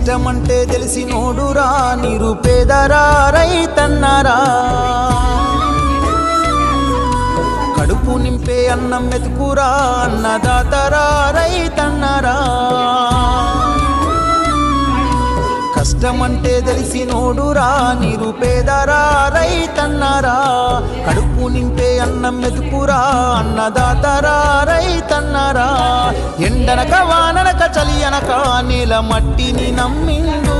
కష్టమంటే తెలిసి నోడురా నిరుపేదరా రైతన్నరా. కడుపు నింపే అన్నం మెతుకురా అన్నదాతరా రైతన్నరా. కష్టమంటే తెలిసి నోడురా నిరుపేదరా రైతన్నరా. కడుపు నింపే అన్నం మెతుకురా అన్నదాతరా రైతన్నరా ఎండనక వాననక చలి అనక నేల మట్టిని నమ్మిండు.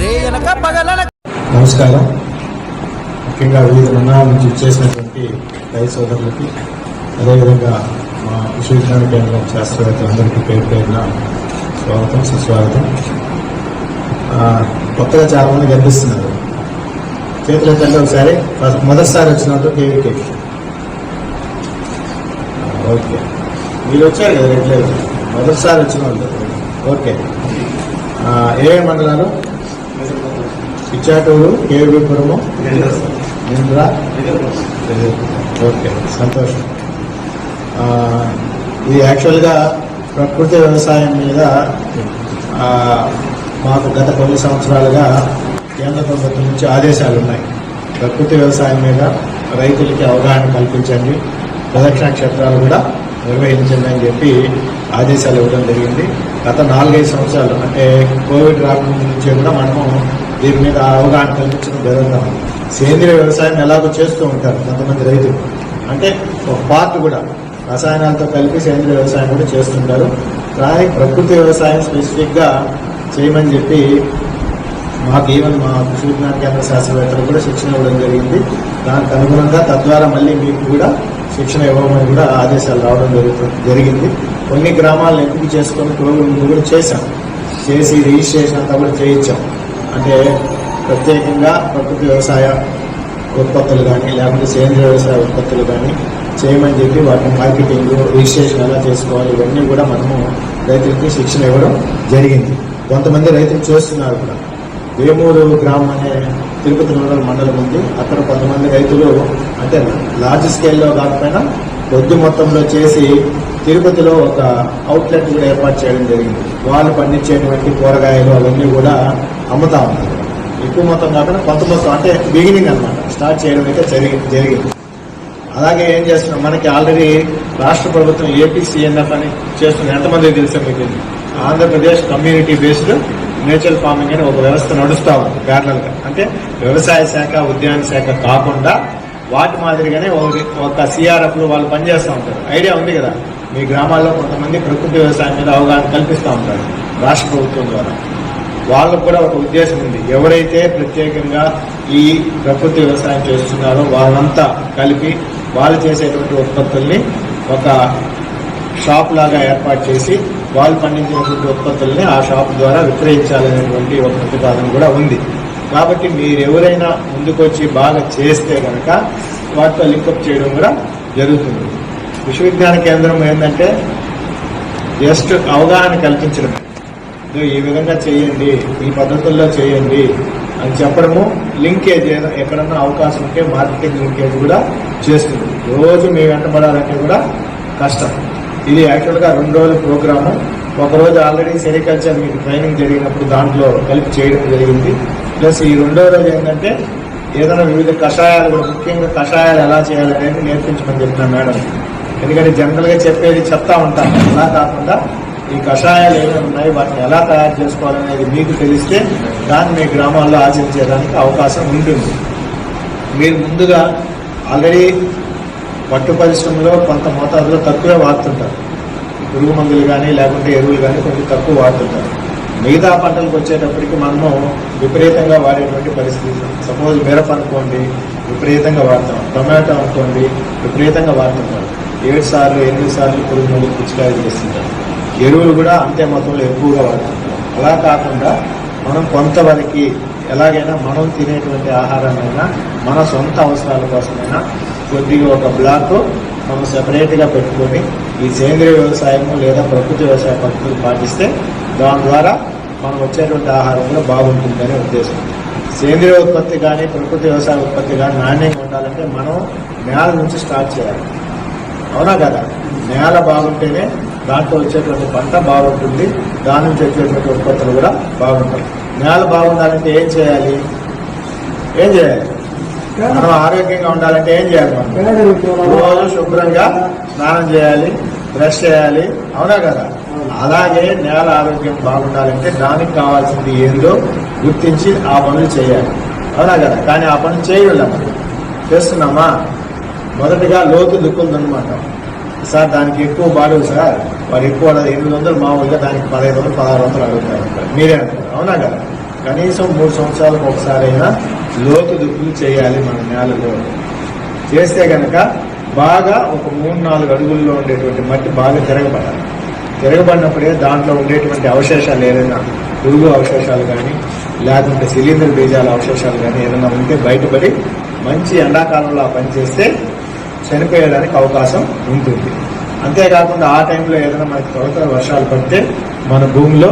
రేయనక పగలనక నమస్కారం. ముఖ్యంగా వివిధ మండలాల నుంచి చేసినటువంటి రైతు సోదరులకి అదేవిధంగా మా విశ్వవిద్యాలయ కేంద్రం శాస్త్రవేత్తలందరికీ పేరు పేరున స్వాగతం సుస్వాగతం. ఆ, కొత్తగా చాలా మంది కనిపిస్తున్నారు చేతులు ఎత్తండి ఒకసారి? మొదటిసారి వచ్చినట్టు కేవీకే ఓకే. మీరు వచ్చారు కదా రెగ్యులర్ మొదటిసారి వచ్చిన వాళ్ళు. ఓకే. ఏ ఏ మండలాలు? ఇచ్చాటూరు కేవీపురము ఓకే. సంతోషం. ఇది యాక్చువల్గా ప్రకృతి వ్యవసాయం మీద మాకు గత కొన్ని సంవత్సరాలుగా కేంద్ర ప్రభుత్వం నుంచి ఆదేశాలు ఉన్నాయి. ప్రకృతి వ్యవసాయం మీద రైతులకి అవగాహన కల్పించండి. ప్రదక్షిణ క్షేత్రాలు కూడా నిర్వహించండి అని చెప్పి ఆదేశాలు ఇవ్వడం జరిగింది. గత నాలుగైదు సంవత్సరాలు అంటే కోవిడ్ రాకముందు నుంచే కూడా మనము దీని మీద అవగాహన కల్పించడం జరుగుతాం సేంద్రియ వ్యవసాయం ఎలాగో చేస్తూ ఉంటారు కొంతమంది రైతులు. అంటే ఒక పార్ట్ కూడా రసాయనాలతో కలిపి సేంద్రియ వ్యవసాయం కూడా చేస్తుంటారు. కానీ ప్రకృతి వ్యవసాయం స్పెసిఫిక్గా చేయమని చెప్పి మాకు ఈవెన్ మా కృషి విజ్ఞాన కేంద్ర శాస్త్రవేత్తలు కూడా శిక్షణ ఇవ్వడం జరిగింది. దానికి అనుగుణంగా తద్వారా మళ్ళీ మీకు కూడా శిక్షణ ఇవ్వమని కూడా ఆదేశాలు రావడం జరుగుతుంది జరిగింది. కొన్ని గ్రామాలను ఎంపిక చేసుకొని ప్రోగ్రామ్ కూడా చేశాం. చేసి రిజిస్ట్రేషన్ అంతా కూడా చేయించాం. అంటే ప్రత్యేకంగా ప్రకృతి వ్యవసాయ ఉత్పత్తులు కానీ లేకపోతే సేంద్రియ వ్యవసాయ ఉత్పత్తులు కానీ చేయమని చెప్పి వాటిని మార్కెటింగ్ రిజిస్ట్రేషన్ ఎలా చేసుకోవాలి ఇవన్నీ కూడా మనము రైతులకి శిక్షణ ఇవ్వడం జరిగింది. కొంతమంది రైతులు చేస్తున్నారు కూడా. వేమూరు గ్రామం అనే తిరుపతి రూరల్ మండలం ఉంది. అక్కడ కొంతమంది రైతులు అంటే లార్జ్ స్కేల్లో కాకపోయినా కొద్ది మొత్తంలో చేసి తిరుపతిలో ఒక అవుట్లెట్ కూడా ఏర్పాటు చేయడం జరిగింది. వాళ్ళు పండించేటువంటి కూరగాయలు అవన్నీ కూడా అమ్ముతా ఉన్నారు. ఎక్కువ మొత్తం కాకుండా కొంత మొత్తం అంటే బిగినింగ్ అన్నమాట. స్టార్ట్ చేయడం అయితే జరిగి జరిగింది. అలాగే ఏం చేస్తున్నాం? మనకి ఆల్రెడీ రాష్ట్ర ప్రభుత్వం ఏపీ సిఎన్ఎఫ్ అని చేస్తుంది. ఎంతమంది తెలుసా మీకు? Andhra Pradesh community based natural farming అని ఒక వ్యవస్థ నడుస్తా ఉంది. అంటే వ్యవసాయ శాఖ ఉద్యాన శాఖ కాకుండా వాటి మాదిరిగానే ఒక- ఒక సిఆర్ఎఫ్ వాళ్ళు పనిచేస్తూ ఉంటారు. ఐడియా ఉంది కదా? మీ గ్రామాల్లో కొంతమంది ప్రకృతి వ్యవసాయం మీద అవగాహన కల్పిస్తూ ఉంటారు రాష్ట్ర ప్రభుత్వం ద్వారా. వాళ్ళకు కూడా ఒక ఉద్దేశం ఉంది. ఎవరైతే ప్రత్యేకంగా ఈ ప్రకృతి వ్యవసాయం చేస్తున్నారో వాళ్ళంతా కలిపి వాళ్ళు చేసేటువంటి ఉత్పత్తుల్ని ఒక షాప్ లాగా ఏర్పాటు చేసి వాళ్ళు పండించినటువంటి ఉత్పత్తుల్ని ఆ షాప్ ద్వారా విక్రయించాలనేటువంటి ఒక ప్రతిపాదన కూడా ఉంది. కాబట్టి మీరు ఎవరైనా ముందుకొచ్చి బాగా చేస్తే కనుక వాటితో లింకప్ చేయడం కూడా జరుగుతుంది. విశ్వవిజ్ఞాన కేంద్రం ఏంటంటే జస్ట్ అవగాహన కల్పించడం ఇదో ఈ విధంగా చేయండి ఈ పద్ధతుల్లో చేయండి అని చెప్పడము లింకేజ్ ఎక్కడన్నా అవకాశం ఉంటే మార్కెటింగ్ లింకేజ్ కూడా చేస్తుంది. రోజు మీ వెంటబడాలంటే కూడా కష్టం. ఇది యాక్చువల్గా రెండు రోజుల ప్రోగ్రాము. ఒక రోజు ఆల్రెడీ సెరికల్చర్ మీకు ట్రైనింగ్ జరిగినప్పుడు దాంట్లో కలిపి చేయడం జరిగింది. ప్లస్ ఈ రెండో రోజు ఏంటంటే ఏదైనా వివిధ కషాయాలు కూడా ముఖ్యంగా కషాయాలు ఎలా చేయాలనేది నేర్పించమని చెప్తున్నాను మేడం. ఎందుకంటే జనరల్గా చెప్పేది చెప్తా ఉంటాను అలా కాకుండా ఈ కషాయాలు ఏమేమి ఉన్నాయి వాటిని ఎలా తయారు చేసుకోవాలనేది మీకు తెలిస్తే దాన్ని మీ గ్రామాల్లో ఆచరించేదానికి అవకాశం ఉంటుంది. మీరు ముందుగా ఆల్రెడీ పట్టు పరిశ్రమలో కొంత మోతాదులో తక్కువే వాడుతుంటారు. పురుగు మందులు కానీ లేకుంటే ఎరువులు కానీ కొంచెం తక్కువ వాడుతుంటారు. మిగతా పంటలకు వచ్చేటప్పటికి మనము విపరీతంగా వాడేటువంటి పరిస్థితి. సపోజ్ మిరప అనుకోండి విపరీతంగా వాడతాం. టొమాటో అనుకోండి విపరీతంగా వాడుతుంటాం ఏడు సార్లు ఎనిమిది సార్లు పురుగు మందులు పిచికారీ చేస్తుంటాం. ఎరువులు కూడా అంతే మొత్తంలో ఎక్కువగా వాడుతుంటాం అలా కాకుండా మనం కొంతవరకు ఎలాగైనా మనం తినేటువంటి ఆహారాన్నైనా మన సొంత అవసరాల కోసమైనా కొద్దిగా ఒక బ్లాక్ మనం సెపరేట్గా పెట్టుకొని ఈ సేంద్రియ వ్యవసాయము లేదా ప్రకృతి వ్యవసాయ పద్ధతులు పాటిస్తే దాని ద్వారా మనం వచ్చేటువంటి ఆహారం కూడా బాగుంటుందనే ఉద్దేశం. సేంద్రియ ఉత్పత్తి కానీ ప్రకృతి వ్యవసాయ ఉత్పత్తి కానీ నాణ్యంగా ఉండాలంటే మనం నేల నుంచి స్టార్ట్ చేయాలి. అవునా కదా? నేల బాగుంటేనే దాంట్లో వచ్చేటువంటి పంట బాగుంటుంది దాని నుంచి వచ్చేటువంటి ఉత్పత్తులు కూడా బాగుంటాయి. నేల బాగుండాలంటే ఏం చేయాలి? ఏం చేయాలి? మనం ఆరోగ్యంగా ఉండాలంటే ఏం చేయాలి మనం? రోజు శుభ్రంగా స్నానం చేయాలి బ్రష్ చేయాలి. అవునా కదా? అలాగే నేల ఆరోగ్యం బాగుండాలంటే దానికి కావాల్సింది ఏందో గుర్తించి ఆ పనులు చేయాలి. అవునా కదా? కానీ ఆ పనులు చేయలేము చేస్తున్నామా? మొదటిగా లోతు దుక్కుందనమాట సార్ దానికి ఎక్కువ బాడవు సార్. వారు ఎక్కువ ఎనిమిది వందలు మామూలుగా దానికి పదహైదు వందలు పదహారు వందలు అడుగుతారు. మీరే అంటారు. అవునా కదా? కనీసం మూడు సంవత్సరాలకు ఒకసారి అయినా లోతు దుక్కులు చేయాలి మన నేలలో. చేస్తే కనుక బాగా ఒక మూడు నాలుగు అడుగుల్లో ఉండేటువంటి మట్టి బాగా తిరగబడాలి. తిరగబడినప్పుడే దాంట్లో ఉండేటువంటి అవశేషాలు ఏదైనా పురుగు అవశేషాలు కానీ లేకుంటే శిలీంద్ర బీజాల అవశేషాలు కానీ ఏదైనా ఉంటే బయటపడి మంచి ఎండాకాలంలో పనిచేస్తే చనిపోయడానికి అవకాశం ఉంటుంది. అంతేకాకుండా ఆ టైంలో ఏదైనా మనకి త్వరత వర్షాలు పడితే మన భూమిలో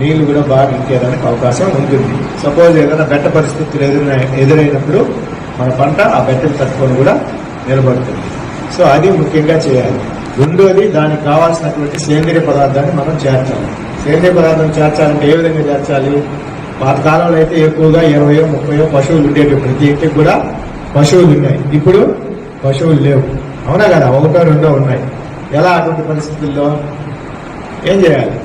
నీళ్ళు కూడా బాగా ఇంకేదానికి అవకాశం ఉంటుంది. సపోజ్ ఏదైనా బెట్ట పరిస్థితులు ఎదురైన ఎదురైనప్పుడు మన పంట ఆ బెట్టలు తట్టుకొని కూడా నిలబడుతుంది. సో అది ముఖ్యంగా చేయాలి. రెండోది దానికి కావాల్సినటువంటి సేంద్రియ పదార్థాన్ని మనం చేర్చాలి. సేంద్రియ పదార్థం చేర్చాలంటే ఏ విధంగా చేర్చాలి? పాతకాలంలో అయితే ఎక్కువగా ఇరవయో ముప్పయో పశువులు ఉండేవి. ప్రతి ఇంటికి కూడా పశువులు ఉన్నాయి. ఇప్పుడు పశువులు లేవు. అవునా కదా? ఒకటో రెండో ఉన్నాయి. ఎలా? అటువంటి పరిస్థితుల్లో ఏం చేయాలి?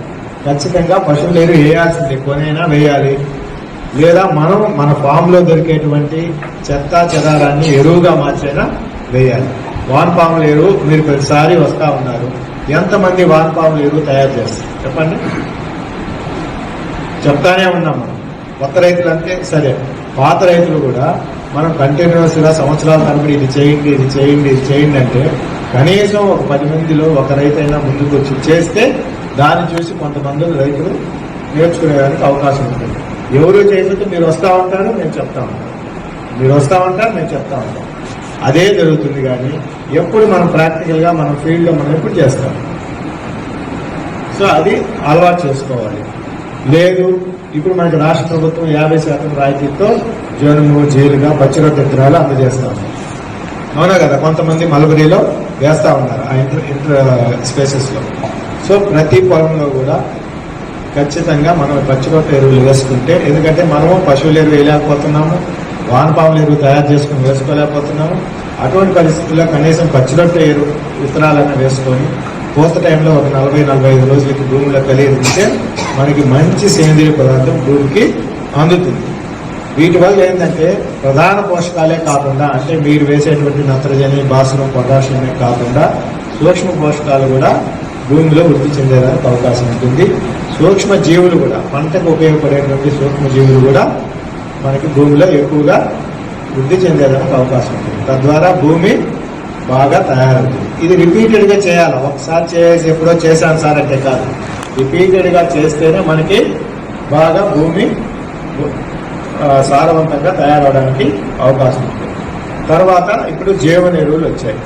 ఖచ్చితంగా పశువులు ఎరువు వేయాల్సిందే. కొనైనా వేయాలి. లేదా మనం మన ఫామ్లో దొరికేటువంటి చెత్త చెదారాన్ని ఎరువుగా మార్చైనా వేయాలి. వానపాముల ఎరువు మీరు ప్రతిసారి వస్తా ఉన్నారు. ఎంతమంది వానపాముల ఎరువు తయారు చేస్తారు? చెప్పండి. చెప్తానే ఉన్నాం మనం. కొత్త రైతులు అంటే సరే పాత రైతులు కూడా మనం కంటిన్యూస్గా సంవత్సరాల తరబడి ఇది చేయండి ఇది చేయండి ఇది చేయండి అంటే కనీసం ఒక పది మందిలో ఒక రైతైనా ముందుకు వచ్చి చేస్తే దాన్ని చూసి కొంతమంది రైతులు నేర్చుకునేదానికి అవకాశం ఉంటుంది. ఎవరు చేయకపోతే మీరు వస్తూ ఉంటారు నేను చెప్తా ఉంటాను. మీరు వస్తూ ఉంటారు నేను చెప్తా ఉంటాను. అదే జరుగుతుంది కానీ ఎప్పుడు మనం ప్రాక్టికల్గా మనం మన మనం ఎప్పుడు చేస్తాం? సో అది అలవాటు చేసుకోవాలి. లేదు ఇప్పుడు మనకి రాష్ట్ర ప్రభుత్వం యాభై శాతం రాయితీతో జనుము జీలుగా పచ్చిరొట్ట విత్తనాలు అందజేస్తాము అవునా కదా? కొంతమంది మలబరీలో వేస్తూ ఉన్నారు ఆ ఇంటర్ ఇంటర్ స్పేసెస్లో. సో ప్రతి పొలంలో కూడా ఖచ్చితంగా మనం పచ్చిరొట్ట ఎరువులు వేసుకుంటే ఎందుకంటే మనము పశువుల ఎరువు వేయలేకపోతున్నాము వానపాముల ఎరువు తయారు చేసుకుని వేసుకోలేకపోతున్నాము అటువంటి పరిస్థితుల్లో కనీసం పచ్చిరొట్ట ఎరువు విత్తనాలను వేసుకొని కోత టైంలో ఒక నలభై నలభై ఐదు రోజులకి భూమిలో కలిగి మనకి మంచి సేంద్రియ పదార్థం భూమికి అందుతుంది. వీటి వల్ల ఏంటంటే ప్రధాన పోషకాలే కాకుండా అంటే మీరు వేసేటువంటి నత్రజని భాస్వరం పొటాషియమే కాకుండా సూక్ష్మ పోషకాలు కూడా భూమిలో వృద్ధి చెందేదానికి అవకాశం ఉంటుంది. సూక్ష్మ జీవులు కూడా పంటకు ఉపయోగపడేటువంటి సూక్ష్మ జీవులు కూడా మనకి భూమిలో ఎక్కువగా వృద్ధి చెందేదానికి అవకాశం ఉంటుంది. తద్వారా భూమి బాగా తయారవుతుంది. ఇది రిపీటెడ్గా చేయాలి? ఒకసారి చేసి ఎప్పుడో చేశాను సార్ అంటే కాదు. రిపీటెడ్గా చేస్తేనే మనకి బాగా భూమి సారవంతంగా తయారవడానికి అవకాశం ఉంటుంది. తర్వాత ఇప్పుడు జీవన ఎరువులు వచ్చాయి.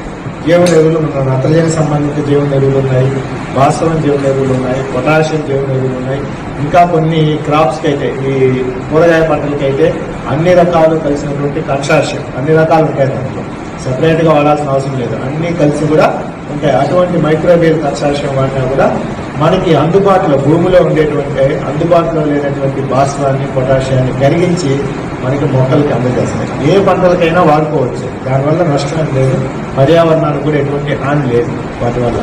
జీవన ఎరువులు ఉన్నాయి నత్రజని సంబంధిత జీవన ఎరువులు ఉన్నాయి. వాస్తవం జీవన ఎరువులు ఉన్నాయి. పొటాషియం జీవన ఎరువులు ఉన్నాయి. ఇంకా కొన్ని క్రాప్స్కి అయితే ఈ కూరగాయ పంటలకైతే అన్ని రకాలు కలిసినటువంటి కన్సార్షియం అన్ని రకాలు ఉంటాయి దాంట్లో. సపరేట్గా వాడాల్సిన అవసరం లేదు. అన్నీ కలిసి కూడా ఉంటాయి. అటువంటి మైక్రోవేవ్ కన్సార్షియం వాడినా కూడా మనకి అందుబాటులో భూమిలో ఉండేటువంటి అందుబాటులో లేనటువంటి భాస్వాన్ని పొటాషియాన్ని కరిగించి మనకి మొక్కలకి అందజేస్తాయి. ఏ పంటలకైనా వాడుకోవచ్చు. దానివల్ల నష్టం లేదు. పర్యావరణానికి కూడా ఎటువంటి హాని లేదు వాటి వల్ల.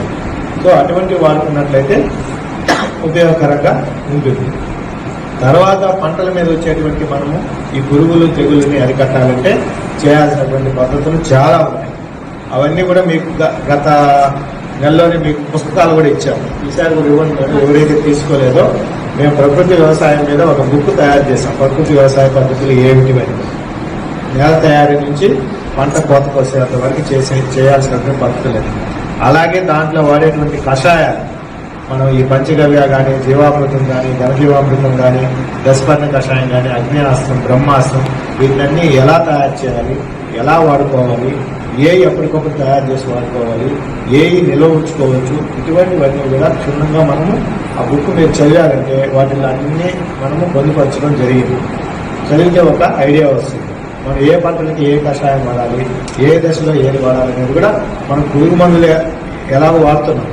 సో అటువంటి వాడుకున్నట్లయితే ఉపయోగకరంగా ఉంటుంది. తర్వాత పంటల మీద వచ్చేటువంటి మనము ఈ పురుగులు తెగులని అరికట్టాలంటే చేయాల్సినటువంటి పద్ధతులు చాలా ఉన్నాయి. అవన్నీ కూడా మీకు గ- గత నెలలోనే మీకు పుస్తకాలు కూడా ఇచ్చాము. ఈసారి కూడా ఇవ్వండి ఎవరైతే తీసుకోలేదో మేము ప్రకృతి వ్యవసాయం మీద ఒక బుక్ తయారు చేసాం ప్రకృతి వ్యవసాయ పద్ధతులు ఏమిటి నేల తయారీ నుంచి పంట కోత కోసేంత వరకు చేసే చేయాల్సినటువంటి పద్ధతులు అలాగే దాంట్లో వాడేటువంటి కషాయాలు. మనం ఈ పంచగవ్య కానీ జీవామృతం కానీ ఘనజీవామృతం కానీ దశపర్ణ కషాయం కానీ అగ్నేయాస్త్రం బ్రహ్మాస్త్రం వీటినన్నీ ఎలా తయారు చేయాలి? ఎలా వాడుకోవాలి? ఏ ఎప్పటికప్పుడు తయారు చేసి వాడుకోవాలి? ఏ నిల్వ ఉంచుకోవచ్చు? ఇటువంటివన్నీ కూడా క్షుణ్ణంగా మనము ఆ బుక్ మీరు చదివారంటే వాటిని అన్నీ మనము పొందుపరచడం జరిగింది. చదివితే ఒక ఐడియా వస్తుంది. మనం ఏ పంటలకి ఏ కషాయం వాడాలి? ఏ దశలో ఏది వాడాలి అనేది కూడా మనం పురుగు మందులు ఎలాగో వాడుతున్నాం.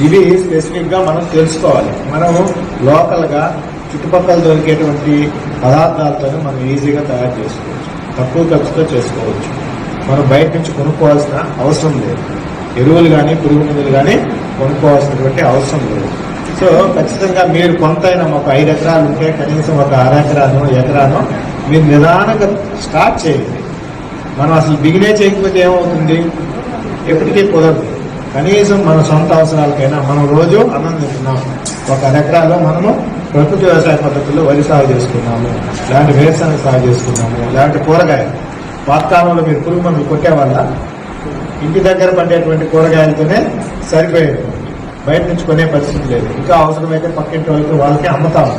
ఇవి స్పెసిఫిక్గా మనం తెలుసుకోవాలి. మనం లోకల్గా చుట్టుపక్కల దొరికేటువంటి పదార్థాలతోనే మనం ఈజీగా తయారు చేసుకోవచ్చు. తక్కువ ఖర్చుతో చేసుకోవచ్చు. మనం బయట నుంచి కొనుక్కోవాల్సిన అవసరం లేదు. ఎరువులు కానీ పురుగు మందులు కానీ కొనుక్కోవాల్సినటువంటి అవసరం లేదు. సో ఖచ్చితంగా మీరు కొంతైనా ఒక ఐదు ఎకరాలు ఉంటే కనీసం ఒక అర ఎకరాను ఎకరాను మీరు నిదానంగా స్టార్ట్ చేయండి. మనం అసలు బిగినే చేయకపోతే ఏమవుతుంది? ఎప్పటికీ కుదరదు. కనీసం మన సొంత అవసరాలకైనా మనం రోజు అన్నం తింటున్నాం. ఒక ఎకరాలో మనము ప్రకృతి వ్యవసాయ పద్ధతుల్లో వరి సాగు చేసుకున్నాము ఇలాంటి వేరుశనగ సాగు చేసుకున్నాము ఇలాంటి కూరగాయలు వాతావరణంలో మీరు పురుగు మందులు వల్ల ఇంటి దగ్గర పండేటువంటి కూరగాయలతోనే సరిపోయేది. బయట నుంచి కొనే పరిస్థితి లేదు. ఇంకా అవసరమైతే పక్కింటి వాళ్ళకి వాళ్ళకి అమ్ముతాము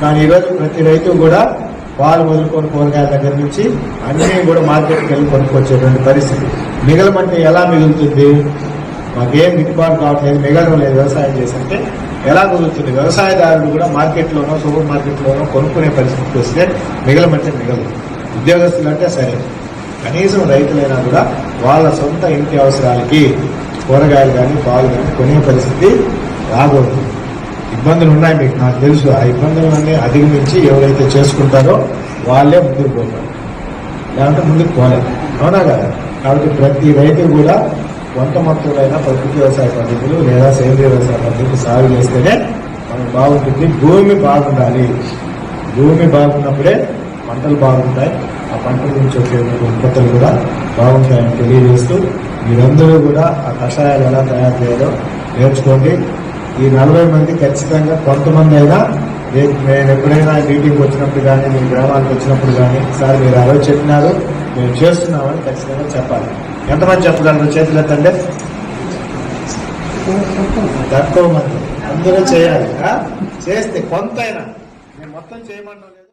కానీ ఈరోజు ప్రతి రైతు కూడా పాలు వదులుకొని కూరగాయల దగ్గర నుంచి అన్నీ కూడా మార్కెట్కి వెళ్ళి కొనుక్కొచ్చేటువంటి పరిస్థితి. మిగలమంటే ఎలా మిగులుతుంది? మాకేం గిట్టుబాటు కావట్లేదు మిగలడం లేదు వ్యవసాయం చేస్తుంటే ఎలా కుదురుతుంది వ్యవసాయదారులు కూడా మార్కెట్లోనో సూపర్ మార్కెట్లోనో కొనుక్కునే పరిస్థితికి వస్తే మిగలమంటే మిగలదు. ఉద్యోగస్తులు అంటే సరే. కనీసం రైతులైనా కూడా వాళ్ళ సొంత ఇంటి అవసరాలకి కూరగాయలు కానీ పాలు కానీ కొనే పరిస్థితి రాకూడదు. ఇబ్బందులు ఉన్నాయి మీకు నాకు తెలుసు. ఆ ఇబ్బందులన్నీ అధిగమించి ఎవరైతే చేసుకుంటారో వాళ్ళే ముందుకు పోతారు. లేదంటే ముందుకు పోలేదు అవునా కదా? కాబట్టి ప్రతి రైతు కూడా వంట మొత్తులైన ప్రకృతి వ్యవసాయ పద్ధతులు లేదా సేంద్రియ వ్యవసాయ పద్ధతులు సాగు చేస్తేనే మనకు బాగుంటుంది. భూమి బాగుండాలి. భూమి బాగున్నప్పుడే పంటలు బాగుంటాయి. ఆ పంటల నుంచి వచ్చే ఉత్పత్తులు కూడా బాగుంటాయని తెలియజేస్తూ మీరందరూ కూడా ఆ కషాయాలు ఎలా తయారు చేయాలో నేర్చుకోండి. ఈ నలభై మంది ఖచ్చితంగా కొంతమంది అయినా రేపు నేను ఎప్పుడైనా మీటింగ్ వచ్చినప్పుడు కానీ మీ గ్రామానికి వచ్చినప్పుడు కానీ సార్ మీరు ఆ రోజు చెప్పినారు. మేము చేస్తున్నామని ఖచ్చితంగా చెప్పాలి. ఎంతమంది చెప్పగలరు? చేతులు ఎత్తండి. తక్కువ మంది. అందరూ చేయాలి. చేస్తే కొంతైనా నేను మొత్తం చేయమన్నా